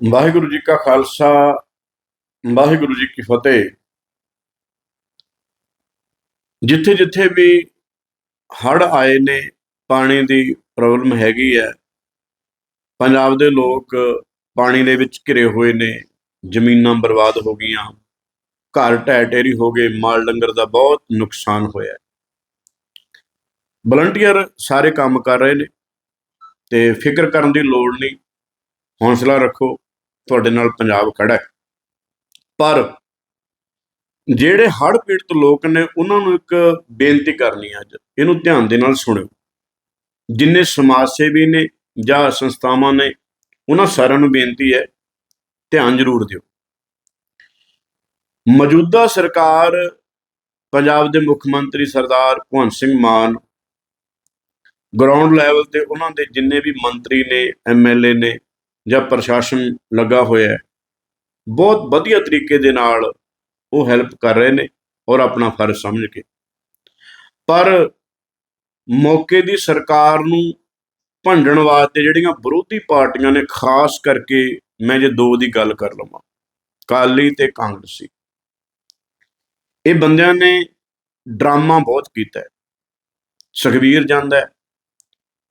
ਵਾਹਿਗੁਰੂ ਜੀ ਕਾ ਖਾਲਸਾ, ਵਾਹਿਗੁਰੂ ਜੀ ਕੀ ਫਤਿਹ। ਜਿੱਥੇ ਜਿੱਥੇ ਵੀ ਹੜ੍ਹ ਆਏ ਨੇ, ਪਾਣੀ ਦੀ ਪ੍ਰੋਬਲਮ ਹੈਗੀ ਹੈ। ਪੰਜਾਬ ਦੇ ਲੋਕ ਪਾਣੀ ਦੇ ਵਿੱਚ ਘਿਰੇ ਹੋਏ ਨੇ, ਜ਼ਮੀਨਾਂ ਬਰਬਾਦ ਹੋ ਗਈਆਂ, ਘਰ ਢਹਿ ਢੇਰੀ ਹੋ ਗਏ, ਮਾਲ ਡੰਗਰ ਦਾ ਬਹੁਤ ਨੁਕਸਾਨ ਹੋਇਆ ਵਲੰਟੀਅਰ ਸਾਰੇ ਕੰਮ ਕਰ ਰਹੇ ਨੇ, ਤੇ ਫਿਕਰ ਕਰਨ ਦੀ ਲੋੜ ਨਹੀਂ, ਹੌਸਲਾ ਰੱਖੋ। ਤੁਹਾਡੇ ਨਾਲ ਪੰਜਾਬ ਖੜਾ ਹੈ। ਪਰ ਜਿਹੜੇ ਹੜ੍ਹ ਪੀੜਤ ਲੋਕ ਨੇ, ਉਹਨਾਂ ਨੂੰ ਇੱਕ ਬੇਨਤੀ ਕਰਨੀ ਹੈ ਅੱਜ। ਇਹਨੂੰ ਧਿਆਨ ਦੇ ਨਾਲ ਸੁਣਿਓ। ਜਿੰਨੇ ਸਮਾਜ ਸੇਵੀ ਨੇ ਜਾਂ ਸੰਸਥਾਵਾਂ ਨੇ, ਉਹਨਾਂ ਸਾਰਿਆਂ ਨੂੰ ਬੇਨਤੀ ਹੈ, ਧਿਆਨ ਜ਼ਰੂਰ ਦਿਓ। ਮੌਜੂਦਾ ਸਰਕਾਰ, ਪੰਜਾਬ ਦੇ ਮੁੱਖ ਮੰਤਰੀ ਸਰਦਾਰ ਭਗਵੰਤ ਸਿੰਘ ਮਾਨ ਗਰਾਊਂਡ ਲੈਵਲ ਤੇ ਉਹਨਾਂ ਦੇ ਜਿੰਨੇ ਵੀ ਮੰਤਰੀ ਨੇ ਐਮਐਲਏ ਨੇ ਜਾਂ ਪ੍ਰਸ਼ਾਸਨ ਲੱਗਾ ਹੋਇਆ ਹੈ, ਬਹੁਤ ਵਧੀਆ ਤਰੀਕੇ ਦੇ ਨਾਲ ਉਹ ਹੈਲਪ ਕਰ ਰਹੇ ਨੇ ਔਰ ਆਪਣਾ ਫਰਜ਼ ਸਮਝ ਕੇ। ਪਰ ਮੌਕੇ ਦੀ ਸਰਕਾਰ ਨੂੰ ਭੰਡਣ ਵਾਸਤੇ ਜਿਹੜੀਆਂ ਵਿਰੋਧੀ ਪਾਰਟੀਆਂ ਨੇ, ਖਾਸ ਕਰਕੇ ਮੈਂ ਜੇ ਦੋ ਦੀ ਗੱਲ ਕਰ ਲਵਾਂ ਕਾਲੀ ਤੇ ਕਾਂਗਰਸੀ, ਇਹ ਬੰਦਿਆਂ ਨੇ ਡਰਾਮਾ ਬਹੁਤ ਕੀਤਾ ਹੈ। ਸੁਖਬੀਰ ਜਾਂਦਾ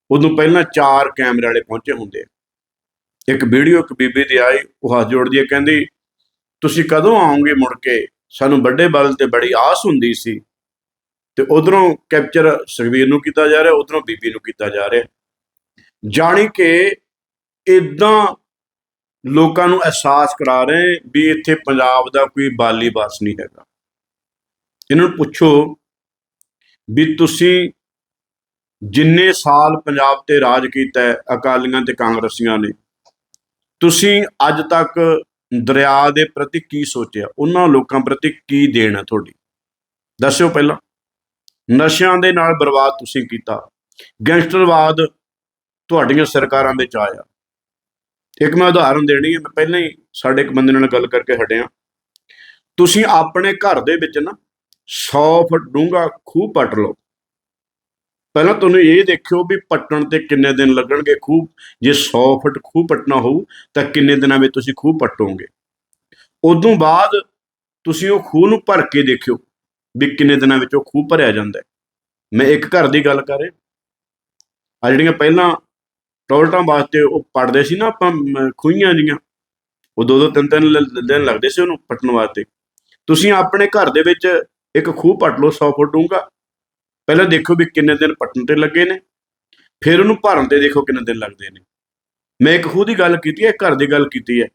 ਉਦੋਂ ਪਹਿਲਾਂ ਚਾਰ ਕੈਮਰੇ ਵਾਲੇ ਪਹੁੰਚੇ ਹੁੰਦੇ ਆ। ਇੱਕ ਵੀਡੀਓ ਇੱਕ ਬੀਬੀ ਦੀ ਆਈ, ਉਹ ਹੱਥ ਜੋੜਦੀ ਹੈ, ਕਹਿੰਦੀ, ਤੁਸੀਂ ਕਦੋਂ ਆਉਂਗੇ ਮੁੜ ਕੇ? ਸਾਨੂੰ ਵੱਡੇ ਬਲ ਤੇ ਬੜੀ ਆਸ ਹੁੰਦੀ ਸੀ। ਤੇ ਉਧਰੋਂ ਕੈਪਚਰ ਸੁਖਬੀਰ ਨੂੰ ਕੀਤਾ ਜਾ ਰਿਹਾ, ਉਧਰੋਂ ਬੀਬੀ ਨੂੰ ਕੀਤਾ ਜਾ ਰਿਹਾ। ਜਾਣੀ ਕਿ ਇਦਾਂ ਲੋਕਾਂ ਨੂੰ ਅਹਿਸਾਸ ਕਰਾ ਰਹੇ ਵੀ ਇੱਥੇ ਪੰਜਾਬ ਦਾ ਕੋਈ ਬਾਲੀ ਬਾਸ ਨਹੀਂ ਹੈਗਾ। ਇਹਨਾਂ ਨੂੰ ਪੁੱਛੋ ਵੀ ਤੁਸੀਂ ਜਿੰਨੇ ਸਾਲ ਪੰਜਾਬ ਤੇ ਰਾਜ ਕੀਤਾ ਅਕਾਲੀਆਂ ਤੇ ਕਾਂਗਰਸੀਆਂ ਨੇ ਤੁਸੀਂ ਅੱਜ ਤੱਕ ਦਰਿਆ ਦੇ ਪ੍ਰਤੀ ਕੀ ਸੋਚਿਆ? ਉਹਨਾਂ ਲੋਕਾਂ ਪ੍ਰਤੀ ਕੀ ਦੇਣ ਹੈ ਤੁਹਾਡੀ? ਦੱਸਿਓ ਪਹਿਲਾਂ। ਨਸ਼ਿਆਂ ਦੇ ਨਾਲ ਬਰਬਾਦ ਤੁਸੀਂ ਕੀਤਾ। ਗੈਂਗਸਟਰਵਾਦ ਤੁਹਾਡੀਆਂ ਸਰਕਾਰਾਂ ਵਿੱਚ ਆਇਆ। ਇੱਕ ਮੈਂ ਉਦਾਹਰਨ ਦੇਣੀ ਹੈ, ਮੈਂ ਪਹਿਲਾਂ ਹੀ ਸਾਡੇ ਇੱਕ ਬੰਦੇ ਨਾਲ ਗੱਲ ਕਰਕੇ ਹਟਿਆ। ਤੁਸੀਂ ਆਪਣੇ ਘਰ ਦੇ ਵਿੱਚ ਨਾ 100 ਫੁੱਟ ਡੂੰਘਾ ਖੂਹ ਪੱਟ ਲਓ। ਪਹਿਲਾਂ ਤੁਹਾਨੂੰ ਇਹ ਦੇਖਿਓ ਵੀ ਪੱਟਣ ਤੇ ਕਿੰਨੇ ਦਿਨ ਲੱਗਣਗੇ ਖੂਹ। ਜੇ 100 ਫੁੱਟ ਖੂਹ ਪੱਟਣਾ ਹੋਊ, ਤਾਂ ਕਿੰਨੇ ਦਿਨਾਂ ਵਿੱਚ ਤੁਸੀਂ ਖੂਹ ਪੱਟੋਗੇ? ਉਦੋਂ ਬਾਅਦ ਤੁਸੀਂ ਉਹ ਖੂਹ ਨੂੰ ਭਰ ਕੇ ਦੇਖਿਓ ਵੀ ਕਿੰਨੇ ਦਿਨਾਂ ਵਿੱਚ ਉਹ ਖੂਹ ਭਰਿਆ ਜਾਂਦਾ ਮੈਂ ਇੱਕ ਘਰ ਦੀ ਗੱਲ ਕਰ ਰਿਹਾ। ਆ ਜਿਹੜੀਆਂ ਪਹਿਲਾਂ ਟੋਲਟਾਂ ਵਾਸਤੇ ਉਹ ਪੜਦੇ ਸੀ ਨਾ ਆਪਾਂ ਖੂਹੀਆਂ ਜੀਆਂ ਉਹ ਦੋ ਦੋ ਤਿੰਨ ਤਿੰਨ ਦਿਨ ਲੱਗਦੇ ਸੀ ਉਹਨੂੰ ਪੱਟਣ ਵਾਸਤੇ। ਤੁਸੀਂ ਆਪਣੇ ਘਰ ਦੇ ਵਿੱਚ ਇੱਕ ਖੂਹ ਪੱਟ ਲਓ 100 ਫੁੱਟ ਡੂੰਘਾ। ਪਹਿਲਾਂ ਦੇਖੋ ਵੀ ਕਿੰਨੇ ਦਿਨ ਪੱਟਣ ਤੇ ਲੱਗੇ ਨੇ ਫਿਰ ਉਹਨੂੰ ਭਰਨ ਤੇ ਦੇਖੋ ਕਿੰਨੇ ਦਿਨ ਲੱਗਦੇ ਨੇ। ਮੈਂ ਇੱਕ ਖੂਹ ਦੀ ਗੱਲ ਕੀਤੀ ਹੈ ਘਰ ਦੀ ਗੱਲ ਕੀਤੀ ਹੈ।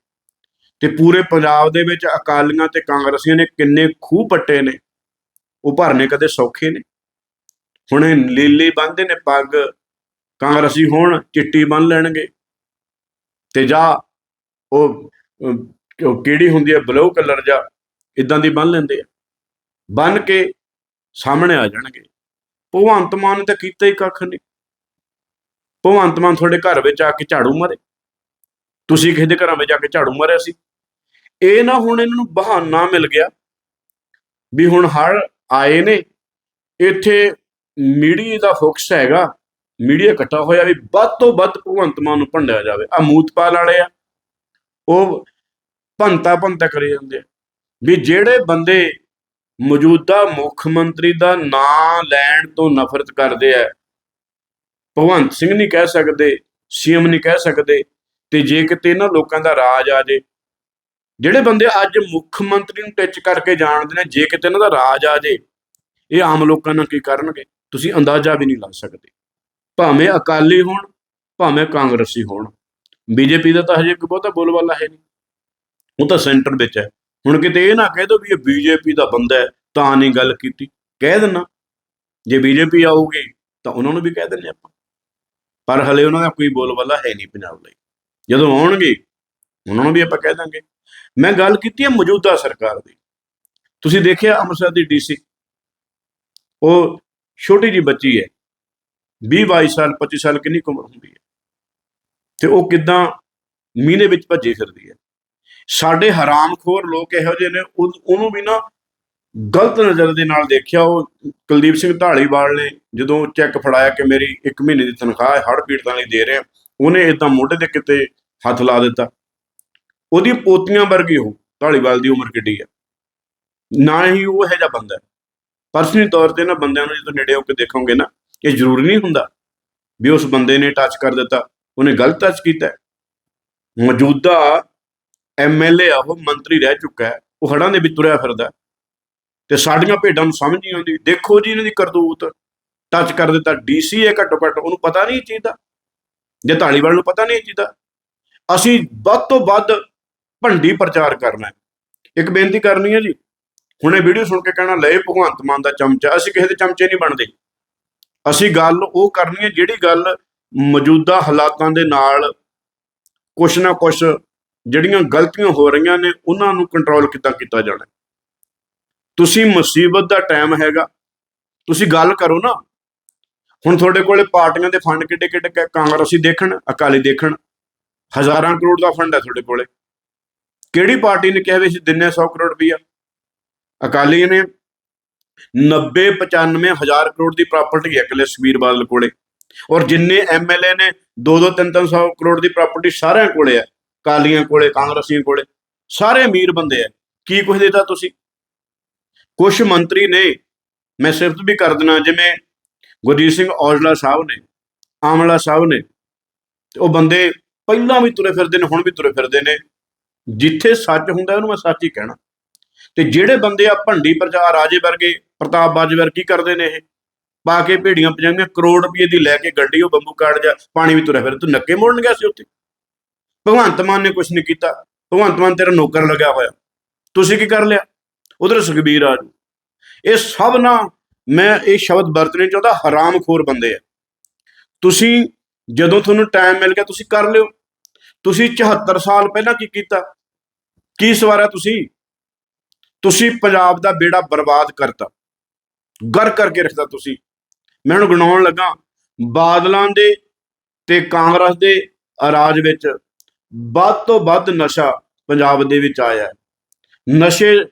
ਤੇ ਪੂਰੇ ਪੰਜਾਬ ਦੇ ਵਿੱਚ ਅਕਾਲੀਆਂ ਤੇ ਕਾਂਗਰਸੀਆਂ ਨੇ ਕਿੰਨੇ ਖੂਹ ਪੱਟੇ ਨੇ ਉਹ ਭਰਨੇ ਕਦੇ ਸੌਖੇ ਨੇ। ਹੁਣ ਇਹ ਲੀਲੀ ਬੰਨਦੇ ਨੇ ਪੱਗ ਕਾਂਗਰਸੀ ਹੋਣ ਚਿੱਟੀ ਬੰਨ ਲੈਣਗੇ। ਤੇ ਜਾ ਉਹ ਅਹ, ਉਹ ਕਿਹੜੀ ਹੁੰਦੀ ਹੈ ਬਲੂ ਕਲਰ ਜਾਂ ਇਦਾਂ ਦੀ ਬੰਨ ਲੈਂਦੇ ਆ। ਬੰਨ ਕੇ ਸਾਹਮਣੇ ਆ ਜਾਣਗੇ। ਭਗਵੰਤ ਮਾਨ ਨੇ ਤਾਂ ਕੀਤਾ ਹੀ ਕੱਖ ਨਹੀਂ ਭਗਵੰਤ ਮਾਨ ਤੁਹਾਡੇ ਘਰ ਵਿੱਚ ਆ ਕੇ ਝਾੜੂ ਮਾਰੇ। ਤੁਸੀਂ ਕਿਸੇ ਦੇ ਘਰਾਂ ਵਿੱਚ ਜਾ ਕੇ ਝਾੜੂ ਮਾਰਿਆ ਸੀ। ਇਹ ਨਾ ਹੁਣ ਇਹਨਾਂ ਨੂੰ ਬਹਾਨਾ ਮਿਲ ਗਿਆ ਵੀ ਹੁਣ ਹਰ ਆਏ ਨੇ। ਇੱਥੇ ਮੀਡੀਆ ਦਾ ਫੋਕਸ ਹੈਗਾ। ਮੀਡੀਆ ਇਕੱਠਾ ਹੋਇਆ ਵੀ ਵੱਧ ਤੋਂ ਵੱਧ ਭਗਵੰਤ ਮਾਨ ਨੂੰ ਭੰਡਿਆ ਜਾਵੇ। ਆ ਮੂਤਪਾਲ ਵਾਲੇ ਆ। ਉਹ ਭੰਤਾ ਭੰਤਾ ਕਰੀ ਜਾਂਦੇ ਆ। ਵੀ ਜਿਹੜੇ ਬੰਦੇ ਮੌਜੂਦਾ ਮੁੱਖ ਮੰਤਰੀ ਦਾ ਨਾਂ ਲੈਣ ਤੋਂ ਨਫ਼ਰਤ ਕਰਦੇ ਆ। ਭਗਵੰਤ ਸਿੰਘ ਨਹੀਂ ਕਹਿ ਸਕਦੇ, ਸੀਐਮ ਨਹੀਂ ਕਹਿ ਸਕਦੇ ਤੇ ਜੇ ਕਿਤੇ ਇਹਨਾਂ ਲੋਕਾਂ ਦਾ ਰਾਜ ਆ ਜੇ, ਜਿਹੜੇ ਬੰਦੇ ਅੱਜ ਮੁੱਖ ਮੰਤਰੀ ਨੂੰ ਟੱਚ ਕਰਕੇ ਜਾਣਦੇ ਨੇ, ਜੇ ਕਿਤੇ ਇਹਨਾਂ ਦਾ ਰਾਜ ਆ ਜੇ, ਇਹ ਆਮ ਲੋਕਾਂ ਨਾਲ ਕੀ ਕਰਨਗੇ? ਤੁਸੀਂ ਅੰਦਾਜ਼ਾ ਵੀ ਨਹੀਂ ਲਾ ਸਕਦੇ। ਭਾਵੇਂ ਅਕਾਲੀ ਹੋਣ, ਭਾਵੇਂ ਕਾਂਗਰਸੀ ਹੋਣ। ਬੀਜੇਪੀ ਦਾ ਤਾਂ ਹਜੇ ਕੋਈ ਬਹੁਤਾ ਬੋਲਬਾਲਾ ਹੈ ਨਹੀਂ। ਉਹ ਤਾਂ ਸੈਂਟਰ ਵਿੱਚ ਹੈ। ਹੁਣ ਕਿਤੇ ਇਹ ਨਾ ਕਹਿ ਦੋ ਵੀ ਇਹ ਬੀਜੇਪੀ ਦਾ ਬੰਦਾ ਹੈ, ਤਾਂ ਨਹੀਂ ਗੱਲ ਕੀਤੀ। ਕਹਿ ਦੇਣਾ ਜੇ ਬੀਜੇਪੀ ਆਊਗੀ, ਤਾਂ ਉਹਨਾਂ ਨੂੰ ਵੀ ਕਹਿ ਦਿੰਦੇ ਆਪਾਂ। ਪਰ ਹਲੇ ਉਹਨਾਂ ਦਾ ਕੋਈ ਬੋਲਬਾਲਾ ਹੈ ਨਹੀਂ ਪੰਜਾਬ ਲਈ। ਜਦੋਂ ਆਉਣਗੇ, ਉਹਨਾਂ ਨੂੰ ਵੀ ਆਪਾਂ ਕਹਿ ਦਾਂਗੇ। ਮੈਂ ਗੱਲ ਕੀਤੀ ਹੈ ਮੌਜੂਦਾ ਸਰਕਾਰ ਦੀ। ਤੁਸੀਂ ਦੇਖਿਆ ਅੰਮ੍ਰਿਤਸਰ ਦੀ ਡੀਸੀ ਉਹ ਛੋਟੀ ਜੀ ਬੱਚੀ ਹੈ। 20 22 ਸਾਲ 25 ਸਾਲ ਕਿੰਨੀ ਕੁ ਉਮਰ ਹੁੰਦੀ ਹੈ? ਤੇ ਉਹ ਕਿਦਾਂ ਮੀਂਹ ਵਿੱਚ ਭੱਜੇ ਫਿਰਦੀ ਹੈ? ਸਾਡੇ ਹਰਾਮਖੋਰ ਲੋਕ ਇਹੋ ਜਿਹੇ ਨੇ, ਉਹ- ਉਹਨੂੰ ਵੀ ਨਾ ਗਲਤ ਨਜ਼ਰ ਦੇ ਨਾਲ ਦੇਖਿਆ, ਉਹ ਕੁਲਦੀਪ ਸਿੰਘ ਢਾਲੀਵਾਲ ਨੇ ਜਦੋਂ ਚੈੱਕ ਫੜਾਇਆ ਕਿ ਮੇਰੀ 1 ਮਹੀਨੇ ਦੀ ਤਨਖਾਹ ਹੜ ਪੀੜਤਾਂ ਲਈ ਦੇ ਰਹੇ, ਉਹਨੇ ਇਦਾਂ ਮੋਢੇ ਤੇ ਕਿਤੇ ਹੱਥ ਲਾ ਦਿੱਤਾ। ਉਹਦੀ ਪੋਤੀਆਂ ਵਰਗੀ ਹੋ ਢਾਲੀਵਾਲ ਦੀ ਉਮਰ ਕਿੱਡੀ ਹੈ ਨਾ ਹੀ ਉਹ ਇਹੋ ਜਿਹਾ ਬੰਦਾ ਪਰਸਨਲੀ ਤੌਰ ਤੇ ਨਾ ਬੰਦਿਆਂ ਨੂੰ ਜਦੋਂ ਨੇੜੇ ਹੋ ਕੇ ਦੇਖੋਗੇ ਨਾ, ਇਹ ਜ਼ਰੂਰੀ ਨਹੀਂ ਹੁੰਦਾ ਵੀ ਉਸ ਬੰਦੇ ਨੇ ਟੱਚ ਕਰ ਦਿੱਤਾ, ਉਹਨੇ ਗਲਤ ਟੱਚ ਕੀਤਾ ਮੌਜੂਦਾ ਐਮਐਲਏ ਆ, ਉਹ ਮੰਤਰੀ ਰਹਿ ਚੁੱਕਾ ਹੈ, ਉਹ ਹੜਾਂ ਦੇ ਵਿੱਚ ਤੁਰਿਆ ਫਿਰਦਾ ਤੇ ਸਾਡੀਆਂ ਭੇਡਾਂ ਨੂੰ ਸਮਝ ਨਹੀਂ ਆਉਂਦੀ, ਦੇਖੋ ਜੀ ਇਹਨਾਂ ਦੀ ਕਰਤੂਤ ਟੱਚ ਕਰ ਦਿੱਤਾ ਡੀਸੀ ਹੈ ਘੱਟੋ ਘੱਟ, ਉਹਨੂੰ ਪਤਾ ਨਹੀਂ ਇਹ ਚੀਜ਼ ਦਾ। ਜੇ ਢਾਲੀਵਾਲ ਨੂੰ ਪਤਾ ਨਹੀਂ ਇਹ ਚੀਜ਼ ਦਾ। ਅਸੀਂ ਵੱਧ ਤੋਂ ਵੱਧ ਭੰਡੀ ਪ੍ਰਚਾਰ ਕਰਨਾ ਹੈ। ਇੱਕ ਬੇਨਤੀ ਕਰਨੀ ਹੈ ਜੀ, ਹੁਣੇ ਵੀਡੀਓ ਸੁਣ ਕੇ ਕਹਿਣਾ, ਲੈ ਭਗਵੰਤ ਮਾਨ ਦਾ ਚਮਚਾ, ਅਸੀਂ ਕਿਸੇ ਦੇ ਚਮਚੇ ਨਹੀਂ ਬਣਦੇ। ਅਸੀਂ ਗੱਲ ਉਹ ਕਰਨੀ ਹੈ ਜਿਹੜੀ ਗੱਲ ਮੌਜੂਦਾ ਹਾਲਾਤਾਂ ਦੇ ਨਾਲ ਕੁਛ ਨਾ ਕੁਛ ਜਿਹੜੀਆਂ ਗਲਤੀਆਂ ਹੋ ਰਹੀਆਂ ਨੇ, ਉਹਨਾਂ ਨੂੰ ਕੰਟਰੋਲ ਕਿੱਦਾਂ ਕੀਤਾ ਜਾਣਾ? ਤੁਸੀਂ ਮੁਸੀਬਤ ਦਾ ਟਾਈਮ ਹੈਗਾ। ਤੁਸੀਂ ਗੱਲ ਕਰੋ ਨਾ। ਹੁਣ ਤੁਹਾਡੇ ਕੋਲੇ ਪਾਰਟੀਆਂ ਦੇ ਫੰਡ ਕਿੱਡੇ ਕਿੱਡੇ ਕ- ਕਾਂਗਰਸੀ ਦੇਖਣ, ਅਕਾਲੀ ਦੇਖਣ। ਹਜ਼ਾਰਾਂ ਕਰੋੜ ਦਾ ਫੰਡ ਹੈ ਤੁਹਾਡੇ ਕੋਲੇ। ਕਿਹੜੀ ਪਾਰਟੀ ਨੇ ਕਿਹਾ ਵੀ ਅਸੀਂ ਦਿੰਨੇ 100 ਕਰੋੜ ਰੁਪਈਆ? ਅਕਾਲੀ ਨੇ 90 95 ਹਜ਼ਾਰ ਕਰੋੜ ਦੀ ਪ੍ਰਾਪਰਟੀ ਹੈ ਇਕੱਲੇ ਸੁਖਬੀਰ ਬਾਦਲ ਕੋਲੇ। ਔਰ ਜਿੰਨੇ ਐਮਐਲਏ ਨੇ 2-2 3-300 ਕਰੋੜ ਦੀ ਪ੍ਰਾਪਰਟੀ ਸਾਰਿਆਂ ਕੋਲੇ ਹੈ। ਕਾਲੀਆਂ ਕੋਲੇ, ਕਾਂਗਰਸੀਆਂ ਕੋਲੇ, ਸਾਰੇ ਅਮੀਰ ਬੰਦੇ ਆ। ਕੀ ਕੁਝ ਦਿੱਤਾ ਤੁਸੀਂ? ਕੁਝ ਮੰਤਰੀ ਨੇ, ਮੈਂ ਸਿਫਤ ਵੀ ਕਰ ਦਿਨਾ ਜਿਵੇਂ ਗੁਰਜੀਤ ਸਿੰਘ ਔਜਲਾ ਸਾਹਿਬ ਨੇ, ਆਮਲਾ ਸਾਹਿਬ ਨੇ ਉਹ ਬੰਦੇ ਪਹਿਲਾਂ ਵੀ ਤੁਰੇ ਫਿਰਦੇ ਨੇ, ਹੁਣ ਵੀ ਤੁਰੇ ਫਿਰਦੇ ਨੇ। ਜਿੱਥੇ ਸੱਚ ਹੁੰਦਾ, ਉਹਨੂੰ ਮੈਂ ਸੱਚ ਹੀ ਕਹਿਣਾ। ਤੇ ਜਿਹੜੇ ਬੰਦੇ ਆ ਭੰਡੀ ਪ੍ਰਚਾਰ ਰਾਜੇ ਵਰਗੇ, ਪ੍ਰਤਾਪ ਬਾਜਵੇ ਵਰਗੇ ਕਰਦੇ ਨੇ ਇਹ? ਪਾ ਕੇ ਭੇੜੀਆਂ ਪਜਾਈਆਂ ਕਰੋੜ ਰੁਪਏ ਦੀ ਲੈ ਕੇ ਗੱਡੀ ਉਹ ਬੰਬੂ ਕਾਰਡ ਜਾ ਪਾਣੀ ਵੀ ਤੁਰਿਆ ਫਿਰ। ਤੂੰ ਨੱਕੇ ਮੋੜਨ ਗਿਆ ਸੀ ਉੱਥੇ? ਭਗਵੰਤ ਮਾਨ ਨੇ ਕੁਝ ਨਹੀਂ ਕੀਤਾ। ਭਗਵੰਤ ਮਾਨ ਤੇਰਾ ਨੌਕਰ ਲੱਗਿਆ ਹੋਇਆ। ਤੁਸੀਂ ਕੀ ਕਰ ਲਿਆ? ਉਧਰ ਸੁਖਬੀਰ ਆ ਜੂ ਇਹ ਸਭ ਨਾ ਮੈਂ ਇਹ ਸ਼ਬਦ ਵਰਤਣੇ ਚਾਹੁੰਦਾ, ਹਰਾਮਖੋਰ ਬੰਦੇ ਆ। ਤੁਸੀਂ ਜਦੋਂ ਤੁਹਾਨੂੰ ਟਾਈਮ ਮਿਲ ਗਿਆ, ਤੁਸੀਂ ਕਰ ਲਿਓ। ਤੁਸੀਂ 74 ਸਾਲ ਪਹਿਲਾਂ ਕੀ ਕੀਤਾ? ਕੀ ਸਵਾਰਿਆ ਤੁਸੀਂ? ਤੁਸੀਂ ਪੰਜਾਬ ਦਾ ਬੇੜਾ ਬਰਬਾਦ ਕਰਤਾ। ਗਰ ਕਰਕੇ ਰੱਖਦਾ ਤੁਸੀਂ। ਮੈਂ ਹੁਣ ਗਣਾਉਣ ਲੱਗਾ, ਬਾਦਲਾਂ ਦੇ ਤੇ ਕਾਂਗਰਸ ਦੇ ਰਾਜ ਵਿੱਚ ਵੱਧ ਤੋਂ ਵੱਧ ਨਸ਼ਾ ਪੰਜਾਬ ਦੇ ਵਿੱਚ ਆਇਆ ਹੈ। ਨਸ਼ੇ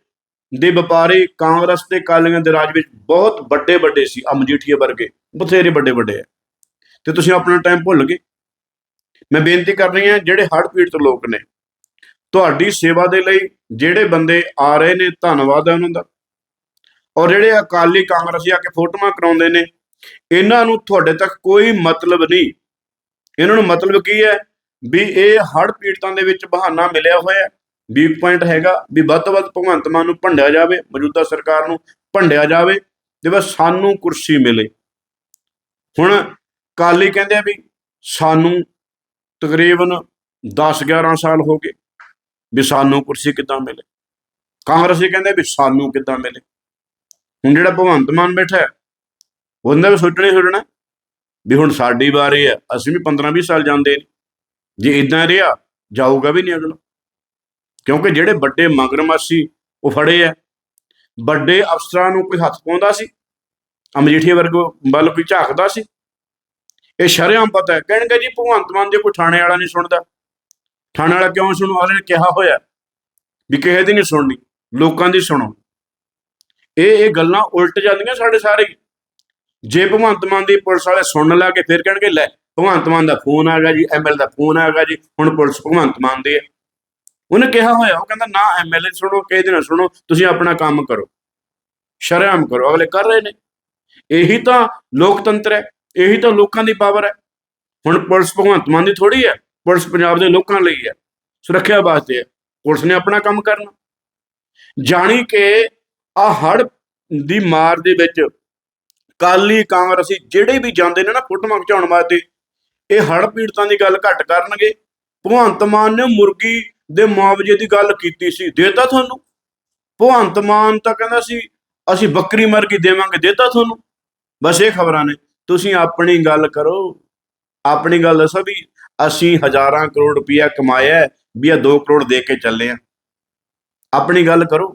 ਦੇ ਵਪਾਰੀ ਕਾਂਗਰਸ ਤੇ ਕਾਲੀਆਂ ਦੇ ਰਾਜ ਵਿੱਚ ਬਹੁਤ ਵੱਡੇ ਵੱਡੇ ਸੀ ਆ ਵਰਗੇ, ਬਥੇਰੇ ਵੱਡੇ ਵੱਡੇ ਆ। ਤੇ ਤੁਸੀਂ ਆਪਣਾ ਟਾਈਮ ਭੁੱਲ ਗਏ। ਮੈਂ ਬੇਨਤੀ ਕਰ ਰਹੀ ਹਾਂ, ਜਿਹੜੇ ਹੜ੍ਹ ਪੀੜਤ ਲੋਕ ਨੇ, ਤੁਹਾਡੀ ਸੇਵਾ ਦੇ ਲਈ ਜਿਹੜੇ ਬੰਦੇ ਆ ਰਹੇ ਨੇ, ਧੰਨਵਾਦ ਹੈ ਉਹਨਾਂ ਦਾ। ਔਰ ਜਿਹੜੇ ਅਕਾਲੀ ਕਾਂਗਰਸੀ ਆ ਕੇ ਫੋਟੋਆਂ ਕਰਾਉਂਦੇ ਨੇ, ਇਹਨਾਂ ਨੂੰ ਤੁਹਾਡੇ ਤੱਕ ਕੋਈ ਮਤਲਬ ਨਹੀਂ। ਇਹਨਾਂ ਨੂੰ ਮਤਲਬ ਕੀ ਹੈ? ਵੀ ਇਹ ਹੜ੍ਹ ਪੀੜਤਾਂ ਦੇ ਵਿੱਚ ਬਹਾਨਾ ਮਿਲਿਆ ਹੋਇਆ ਹੈ। ਵੀਕ ਪੁਆਇੰਟ ਹੈਗਾ ਵੀ ਵੱਧ ਤੋਂ ਵੱਧ ਭਗਵੰਤ ਮਾਨ ਨੂੰ ਭੰਡਿਆ ਜਾਵੇ ਮੌਜੂਦਾ ਸਰਕਾਰ ਨੂੰ ਭੰਡਿਆ ਜਾਵੇ ਤੇ ਬਸ ਸਾਨੂੰ ਕੁਰਸੀ ਮਿਲੇ। ਹੁਣ ਕਾਲੀ ਕਹਿੰਦੇ ਆ ਵੀ ਸਾਨੂੰ ਤਕਰੀਬਨ 10 11 ਸਾਲ ਹੋ ਗਏ ਵੀ ਸਾਨੂੰ ਕੁਰਸੀ ਕਿੱਦਾਂ ਮਿਲੇ। ਕਾਂਗਰਸੀ ਕਹਿੰਦੇ ਵੀ ਸਾਨੂੰ ਕਿੱਦਾਂ ਮਿਲੇ। ਹੁਣ ਜਿਹੜਾ ਭਗਵੰਤ ਮਾਨ ਬੈਠਾ ਹੈ, ਉਹਨੇ ਵੀ ਸੋਚਣਾ ਹੀ ਸੋਚਣਾ ਵੀ ਹੁਣ ਸਾਡੀ ਵਾਰੀ ਹੈ ਅਸੀਂ ਵੀ 15 20 ਸਾਲ ਜਾਂਦੇ ਨੇ। ਜੇ ਇਦਾਂ ਰਿਹਾ, ਜਾਊਗਾ ਵੀ ਨਹੀਂ ਅਗਲਾ। ਕਿਉਂਕਿ ਜਿਹੜੇ ਵੱਡੇ ਮਗਰਮੱਛੀ ਉਹ ਫੜੇ ਆ, ਵੱਡੇ ਅਫਸਰਾਂ ਨੂੰ ਕੋਈ ਹੱਥ ਪਾਉਂਦਾ ਸੀ, ਅਮਜੀਠੀਆ ਵਰਗੋ ਵੱਲ ਕੋਈ ਝਾਕਦਾ ਸੀ, ਇਹ ਸ਼ਰੇਆਮ ਪਤਾ ਹੈ। ਕਹਿਣਗੇ ਜੀ, ਭਗਵੰਤ ਮਾਨ ਜੇ ਕੋਈ ਥਾਣੇ ਵਾਲਾ ਨਹੀਂ ਸੁਣਦਾ, ਥਾਣੇ ਵਾਲਾ ਕਿਉਂ ਸੁਣੂ? ਉਹਨੇ ਕਿਹਾ ਹੋਇਆ ਵੀ ਕਿਸੇ ਦੀ ਨਹੀਂ ਸੁਣਨੀ, ਲੋਕਾਂ ਦੀ ਸੁਣੋ। ਇਹ ਇਹ ਗੱਲਾਂ ਉਲਟ ਜਾਂਦੀਆਂ ਸਾਡੇ ਸਾਰੇ। ਹੀ। ਜੇ ਭਗਵੰਤ ਮਾਨ ਦੀ ਪੁਲਿਸ ਵਾਲੇ ਸੁਣਨ ਲੱਗੇ ਫਿਰ ਕਹਿਣਗੇ, ਲੈ ਭਗਵੰਤ ਮਾਨ ਦਾ ਫੋਨ ਆ ਗਿਆ ਜੀ ਐਮਐਲ ਦਾ ਫੋਨ ਆ ਗਿਆ ਜੀ, ਹੁਣ ਪੁਲਿਸ ਭਗਵੰਤ ਮਾਨ ਦੀ ਹੈ। ਉਹਨੇ ਕਿਹਾ ਹੋਇਆ, ਉਹ ਕਹਿੰਦਾ, ਨਾ ਐਮਐਲਏ ਸੁਣੋ, ਕਿਸੇ ਦੀ ਨਾ ਸੁਣੋ, ਤੁਸੀਂ ਆਪਣਾ ਕੰਮ ਕਰੋ। ਸ਼ਰਮ ਕਰੋ, ਅਗਲੇ ਕਰ ਰਹੇ ਨੇ। ਇਹੀ ਤਾਂ ਲੋਕਤੰਤਰ ਹੈ, ਇਹੀ ਤਾਂ ਲੋਕਾਂ ਦੀ ਪਾਵਰ ਹੈ। ਹੁਣ ਪੁਲਿਸ ਭਗਵੰਤ ਮਾਨ ਦੀ ਥੋੜੀ ਹੈ, ਪੁਲਿਸ ਪੰਜਾਬ ਦੇ ਲੋਕਾਂ ਲਈ ਹੈ, ਸੁਰੱਖਿਆ ਵਾਸਤੇ ਹੈ। ਪੁਲਿਸ ਨੇ ਆਪਣਾ ਕੰਮ ਕਰਨਾ। ਜਾਣੀ ਕਿ ਆ ਹੜ ਦੀ ਮਾਰ ਦੇ ਵਿੱਚ ਕਾਲੀ ਕਾਂਗਰਸੀ ਜਿਹੜੇ ਵੀ ਜਾਂਦੇ ਨੇ ਨਾ ਫੋਟੋਆਂ ਖਿਚਾਉਣ ਵਾਸਤੇ ਇਹ ਹੜ ਪੀੜਤਾਂ ਦੀ ਗੱਲ ਘੱਟ ਕਰਨਗੇ। ਭਗਵੰਤ ਮਾਨ ਨੇ ਮੁਰਗੀ ਦੇ ਮੁਆਵਜ਼ੇ ਦੀ ਗੱਲ ਕੀਤੀ ਸੀ, ਦੇਤਾ ਤੁਹਾਨੂੰ? ਭਗਵੰਤ ਮਾਨ ਤਾਂ ਕਹਿੰਦਾ ਸੀ, ਅਸੀਂ ਬੱਕਰੀ ਮੁਰਗੀ ਦੇਵਾਂਗੇ, ਦੇਤਾ ਤੁਹਾਨੂੰ? ਬਸ ਇਹ ਖਬਰਾਂ ਨੇ। ਤੁਸੀਂ ਆਪਣੀ ਗੱਲ ਕਰੋ। ਆਪਣੀ ਗੱਲ ਦੱਸੋ ਵੀ ਅਸੀਂ ਹਜ਼ਾਰਾਂ ਕਰੋੜ ਰੁਪਇਆ ਕਮਾਇਆ ਵੀ ਆ 2 ਕਰੋੜ ਦੇ ਕੇ ਚੱਲੇ ਆ ਆਪਣੀ ਗੱਲ ਕਰੋ।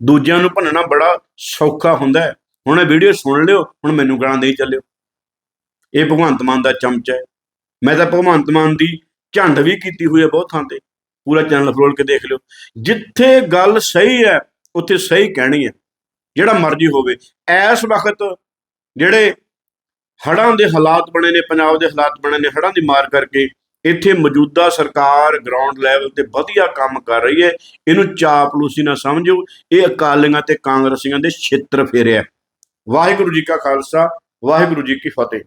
ਦੂਜਿਆਂ ਨੂੰ ਭੰਨਣਾ ਬੜਾ ਸੌਖਾ ਹੁੰਦਾ ਹੁਣ ਇਹ ਵੀਡੀਓ ਸੁਣ ਲਿਓ, ਹੁਣ ਮੈਨੂੰ ਗਾਲਾਂ ਦੇਈ ਚੱਲਿਓ। ਇਹ ਭਗਵੰਤ ਮਾਨ ਦਾ ਚਮਚਾ ਹੈ। ਮੈਂ ਤਾਂ ਭਗਵੰਤ ਮਾਨ ਦੀ ਝੰਡ ਵੀ ਕੀਤੀ ਹੋਈ ਹੈ ਬਹੁਤ ਥਾਂ ਤੇ। ਪੂਰਾ ਚੈਨਲ ਫਰੋਲ ਕੇ ਦੇਖ ਲਿਓ। ਜਿੱਥੇ ਗੱਲ ਸਹੀ ਹੈ, ਉੱਥੇ ਸਹੀ ਕਹਿਣੀ ਹੈ। ਜਿਹੜਾ ਮਰਜ਼ੀ ਹੋਵੇ। ਇਸ ਵਕਤ ਜਿਹੜੇ ਹੜ੍ਹਾਂ ਦੇ ਹਾਲਾਤ ਬਣੇ ਨੇ, ਪੰਜਾਬ ਦੇ ਹਾਲਾਤ ਬਣੇ ਨੇ, ਹੜ੍ਹਾਂ ਦੀ ਮਾਰ ਕਰਕੇ ਇੱਥੇ ਮੌਜੂਦਾ ਸਰਕਾਰ ਗਰਾਊਂਡ ਲੈਵਲ ਤੇ ਵਧੀਆ ਕੰਮ ਕਰ ਰਹੀ ਹੈ। ਇਹਨੂੰ ਚਾਪਲੂਸੀ ਨਾ ਸਮਝੋ। ਇਹ ਅਕਾਲੀਆਂ ਤੇ ਕਾਂਗਰਸੀਆਂ ਦੇ ਛਿੱਤਰ ਫੇਰਿਆ। ਵਾਹਿਗੁਰੂ ਜੀ ਕਾ ਖਾਲਸਾ, ਵਾਹਿਗੁਰੂ ਜੀ ਕੀ ਫਤਿਹ।